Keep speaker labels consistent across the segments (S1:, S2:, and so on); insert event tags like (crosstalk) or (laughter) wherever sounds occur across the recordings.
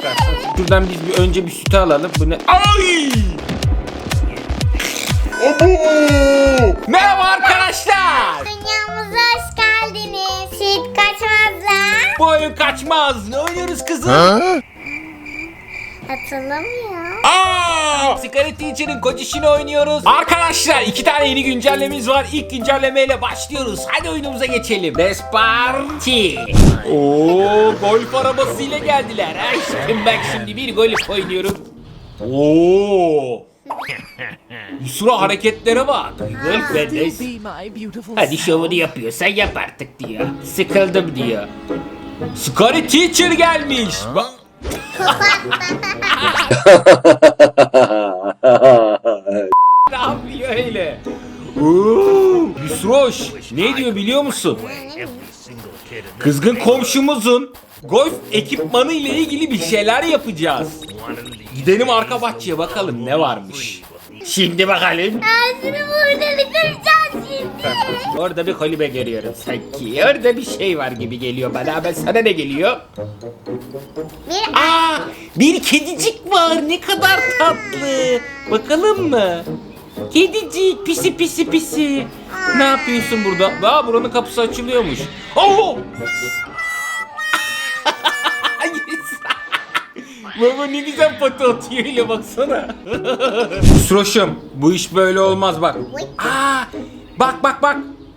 S1: çıkarsın. Şuradan biz bir önce bir sütü alalım. Bu ne? Ay! Merhaba arkadaşlar.
S2: Dünyamıza hoş geldiniz. Şehit kaçmazlar.
S1: Bu oyun kaçmaz. Ne oynuyoruz kızım?
S2: Hatırlamıyor.
S1: Aa! Sigara Teacher'ın kocişini oynuyoruz. Arkadaşlar iki tane yeni güncellememiz var. İlk güncellemeyle başlıyoruz. Hadi oyunumuza geçelim. Resparti. Oo, golf arabasıyla geldiler. Aşkım bak şimdi bir golf oynuyorum. Oo. Yusra hareketlere bak. Golf bendeyiz. Hadi şovunu yapıyorsan yap artık diyor. Sıkıldım diyor. Scary Teacher gelmiş. Bak. (laughs) (laughs) ne yapıyor öyle? Oo, Yusroş ne diyor biliyor musun? Kızgın komşumuzun golf ekipmanı ile ilgili bir şeyler yapacağız. Gidelim arka bahçeye bakalım ne varmış. Şimdi bakalım.
S2: Ağzını burnunu kıracağız şimdi.
S1: Orada bir kulübe görüyorum sanki. Orada bir şey var gibi geliyor bana. Ben sana ne geliyor?
S2: Bir
S1: Aa, bir kedicik var. Ne kadar tatlı. Bakalım mı? Kedicik pisi pisi pisi. Ne yapıyorsun burada? Aa buranın kapısı açılıyormuş. (laughs) Oo! (laughs) Baba ne güzel pati atıyor öyle baksana. (laughs) Süroş'um bu iş böyle olmaz bak. Aa, bak bak bak.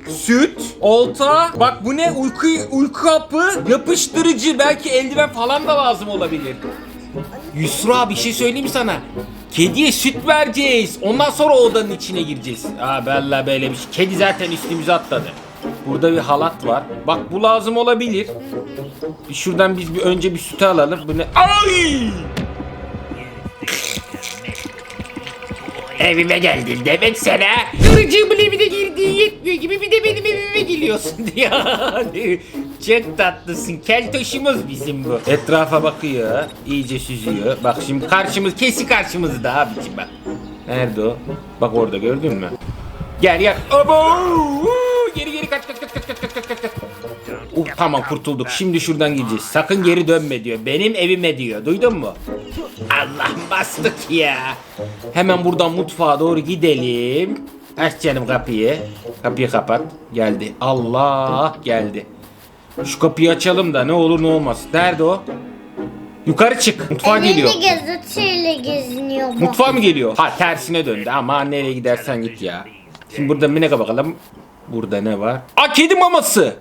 S1: Süt, olta, bak bu ne uyku uyku hapı, yapıştırıcı belki eldiven falan da lazım olabilir. Yusra bir şey söyleyeyim sana? Kediye süt vereceğiz. Ondan sonra odanın içine gireceğiz. Aa bella böyle bir şey. Kedi zaten üstümüze atladı. Burada bir halat var. Bak bu lazım olabilir. Bir şuradan biz bir önce bir sütü alalım. Bu ne? Ay! Evime geldin demek sana. Kırıcığımın evine evime geliyorsun (laughs) diyor. Çok tatlısın. Keltoşumuz bizim bu. Etrafa bakıyor. iyice süzüyor. Bak şimdi karşımız kesi karşımızda abicim bak. Nerede o? Bak orada gördün mü? Gel gel. Abo! Geri geri kaç kaç kaç kaç kaç kaç kaç kaç. Uh, tamam kurtulduk. Şimdi şuradan gideceğiz. Sakın geri dönme diyor. Benim evime diyor. Duydun mu? Allah'ım bastık ya. Hemen buradan mutfağa doğru gidelim. Aç canım kapıyı. Kapıyı kapat. Geldi. Allah geldi. Şu kapıyı açalım da ne olur ne olmaz. Nerede o? Yukarı çık. Mutfağa geliyor.
S2: elinde gözütüyle geziniyor bu.
S1: Mutfağa mı geliyor? Ha tersine döndü ama nereye gidersen git ya. Şimdi burada bir ne bakalım. Burada ne var? Aa kedi maması.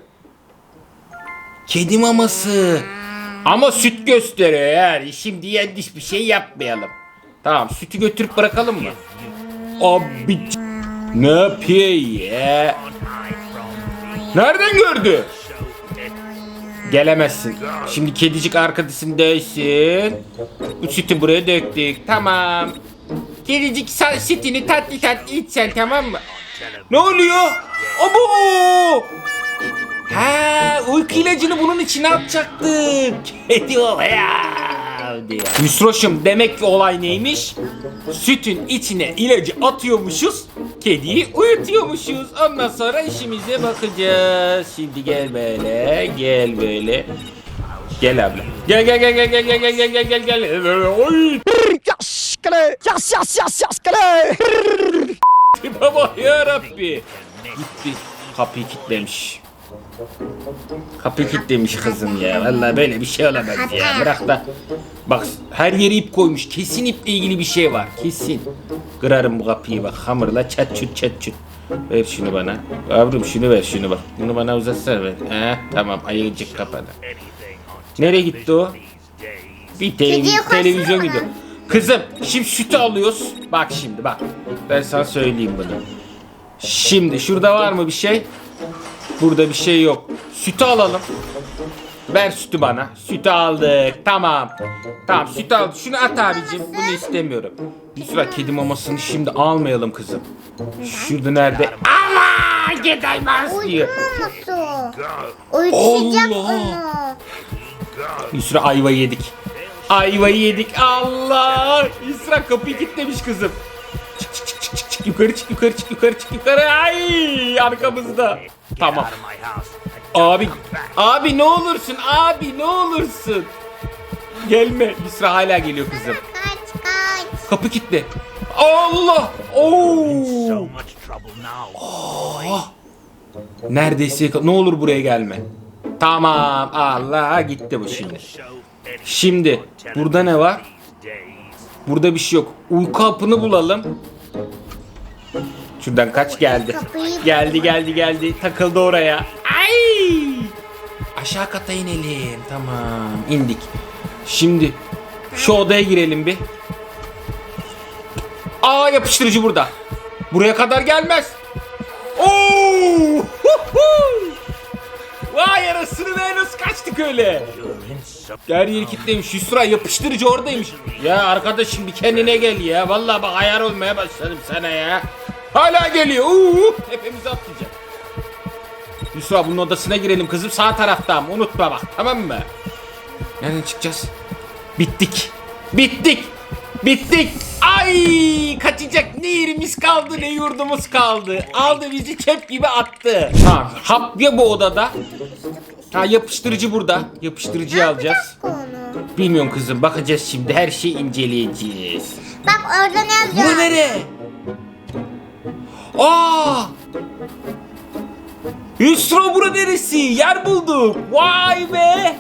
S1: Kedi maması. Ama süt gösteriyor yani. Şimdi yanlış bir şey yapmayalım. Tamam sütü götürüp bırakalım mı? Abi ne yapıyor ya? Nereden gördü? Gelemezsin. Şimdi kedicik arkadaşındaysın. Bu sütü buraya döktük. Tamam. Kedicik sen sütünü tatlı tatlı iç sen tamam mı? Ne oluyor? Abo! Ha, uyku ilacını bunun içine atacaktık. (laughs) Kedi ol ya. Diye. Yusroş'um demek ki olay neymiş? Sütün içine ilacı atıyormuşuz. Kediyi uyutuyormuşuz. Ondan sonra işimize bakacağız. Şimdi gel böyle, gel böyle. Gel abla. Gel gel gel gel gel gel gel gel gel gel gel. Oy.
S3: Yes, kale. Yes, yes, yes, yes, (laughs) kale.
S1: Baba ya Rabbi. Gitti. Kapıyı kilitlemiş. Kapıyı kilitlemiş kızım ya. Vallahi böyle bir şey olamaz ya. Bırak da. Bak her yere ip koymuş. Kesin iple ilgili bir şey var. Kesin. Kırarım bu kapıyı bak. Hamurla çat çut çat çut. Ver şunu bana. Yavrum şunu ver şunu bak. Bunu bana uzatsana ver. He tamam ayıcık kapadı. Nereye gitti o? Bir televiz televizyon gidiyor. Kızım şimdi sütü alıyoruz. Bak şimdi bak. Ben sana söyleyeyim bunu. Şimdi şurada var mı bir şey? Burada bir şey yok. Sütü alalım. Ver sütü bana. Sütü aldık. Tamam. Tamam sütü aldık. Şunu at abicim. Bunu istemiyorum. Bir sıra kedi mamasını şimdi almayalım kızım. Şurada nerede? Ama gideymez diyor. Allah.
S2: onu.
S1: Yusra ayvayı yedik. Ayvayı yedik. Allah! Yusra kapıyı kilitlemiş kızım. Çık çık çık çık çık yukarı çık yukarı çık yukarı çık yukarı. Ay arkamızda. Tamam. Abi abi ne olursun abi ne olursun. Gelme. Yusra hala geliyor kızım.
S2: Kaç kaç.
S1: Kapı kilitli. Allah! Oo!
S4: Now.
S1: Neredeyse yaka- ne olur buraya gelme. Tamam. Allah gitti bu şimdi. Şimdi burada ne var? Burada bir şey yok. Uyku hapını bulalım. Şuradan kaç geldi. Geldi geldi geldi. Takıldı oraya. Ay! Aşağı kata inelim. Tamam. indik. Şimdi şu odaya girelim bir. Aa yapıştırıcı burada. Buraya kadar gelmez. Oo! Vay yarasını be nasıl kaçtık öyle? Her yeri kilitlemiş. Yusra yapıştırıcı oradaymış. Ya arkadaşım bir kendine gel ya. Vallahi bak ayar olmaya başladım sana ya. Hala geliyor. Uuu, hepimizi atlayacak. Yusra bunun odasına girelim kızım. Sağ taraftan. Unutma bak tamam mı? Nereden çıkacağız? Bittik. Bittik. Bittik. Ay kaçacak ne yerimiz kaldı ne yurdumuz kaldı. Aldı bizi çöp gibi attı. Ha, hap ya bu odada. Ha yapıştırıcı burada. Yapıştırıcıyı alacağız. Bilmiyorum kızım bakacağız şimdi her şeyi inceleyeceğiz.
S2: Bak orada ne yazıyor?
S1: Bu nere? Aa! Hüsro bura neresi? Yer bulduk. Vay be!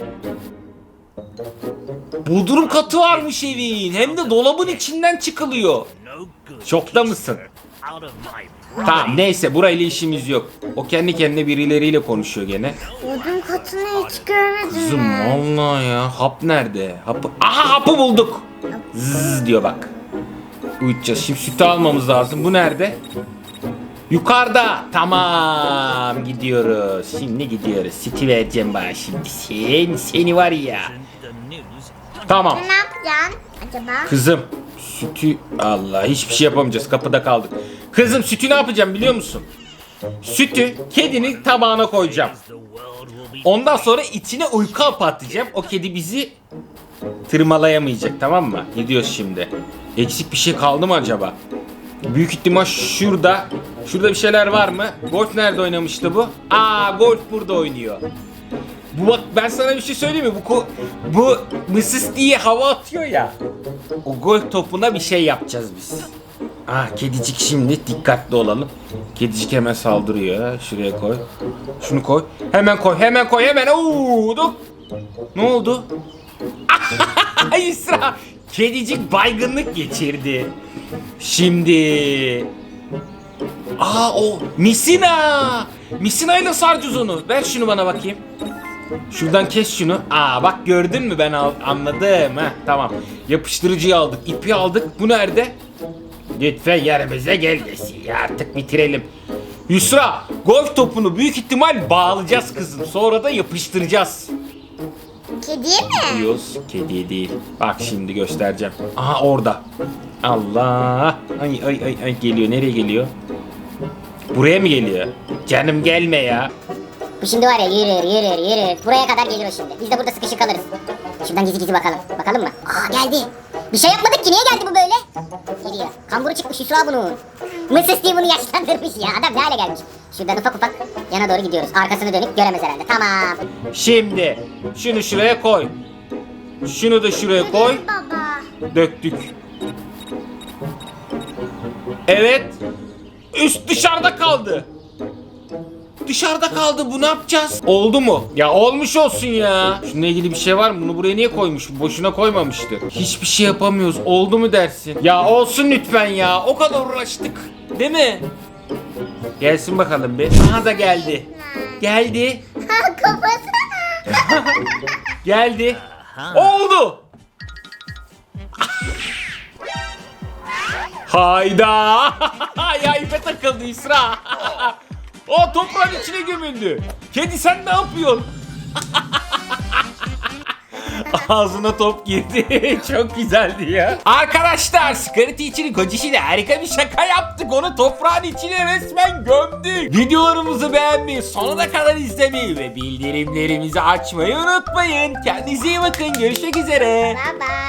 S1: Bodrum katı varmış evin. Hem de dolabın içinden çıkılıyor. Şokta mısın? Tamam neyse burayla işimiz yok. O kendi kendine birileriyle konuşuyor gene.
S2: Bodrum katını hiç görmedim
S1: Kızım
S2: ben.
S1: Allah ya. Hap nerede? Hapı. Aha hapı bulduk. Zzz diyor bak. Uyutacağız. Şimdi sütü almamız lazım. Bu nerede? Yukarıda. Tamam gidiyoruz. Şimdi gidiyoruz. Sütü vereceğim bana şimdi. Sen, seni var ya. Tamam.
S2: Ne yapacaksın acaba?
S1: Kızım sütü Allah hiçbir şey yapamayacağız kapıda kaldık. Kızım sütü ne yapacağım biliyor musun? Sütü kedinin tabağına koyacağım. Ondan sonra içine uyku hapı atacağım. O kedi bizi tırmalayamayacak tamam mı? Gidiyoruz şimdi. Eksik bir şey kaldı mı acaba? Büyük ihtimal şurada. Şurada bir şeyler var mı? Golf nerede oynamıştı bu? Aa golf burada oynuyor. Bu bak ben sana bir şey söyleyeyim mi? Bu ko- bu mısıs diye hava atıyor ya. O golf topuna bir şey yapacağız biz. Ah kedicik şimdi dikkatli olalım. Kedicik hemen saldırıyor. Şuraya koy. Şunu koy. Hemen koy. Hemen koy. Hemen. Oo. Ne oldu? (laughs) Yusra. Kedicik baygınlık geçirdi. Şimdi. Aa o Misina. Misina ile saracağız onu. Ver şunu bana bakayım. Şuradan kes şunu. Aa bak gördün mü ben al- anladım. Heh, tamam. Yapıştırıcıyı aldık. ipi aldık. Bu nerede? Lütfen yerimize gelmesin ya artık bitirelim. Yusra golf topunu büyük ihtimal bağlayacağız kızım. Sonra da yapıştıracağız.
S2: Kediye mi?
S1: Diyoruz kediye değil. Bak şimdi göstereceğim. Aha orada. Allah. Ay ay ay ay geliyor. Nereye geliyor? Buraya mı geliyor? Canım gelme ya.
S5: Bu şimdi var ya yürür yürür yürür. Buraya kadar gelir o şimdi. Biz de burada sıkışık kalırız. Şuradan gizli gizli bakalım. Bakalım mı? Aa geldi. Bir şey yapmadık ki niye geldi bu böyle? Geliyor. Kamburu çıkmış Yusra bunun. Mısır diye bunu yaşlandırmış ya. Adam ne hale gelmiş. Şuradan ufak ufak yana doğru gidiyoruz. Arkasını dönüp göremez herhalde. Tamam.
S1: Şimdi şunu şuraya koy. Şunu da şuraya koy.
S2: Baba.
S1: Döktük. Evet. Üst dışarıda kaldı. Dışarıda kaldı bu ne yapacağız? Oldu mu? Ya olmuş olsun ya. Şununla ilgili bir şey var mı? Bunu buraya niye koymuş? Boşuna koymamıştı. Hiçbir şey yapamıyoruz. Oldu mu dersin? Ya olsun lütfen ya. O kadar uğraştık. Değil mi? Gelsin bakalım bir. Aha da geldi. Geldi. (laughs)
S2: Ha kafası. (laughs)
S1: Geldi. Oldu. Hayda. (laughs) ya ipe takıldı İsra. (laughs) o toprağın içine gömüldü. Kedi sen ne yapıyorsun? (laughs) Ağzına top girdi. Çok güzeldi ya. Arkadaşlar Scarity için kocişiyle harika bir şaka yaptık. Onu toprağın içine resmen gömdük. Videolarımızı beğenmeyi, sonuna kadar izlemeyi ve bildirimlerimizi açmayı unutmayın. Kendinize iyi bakın. Görüşmek üzere.
S2: Bye bye.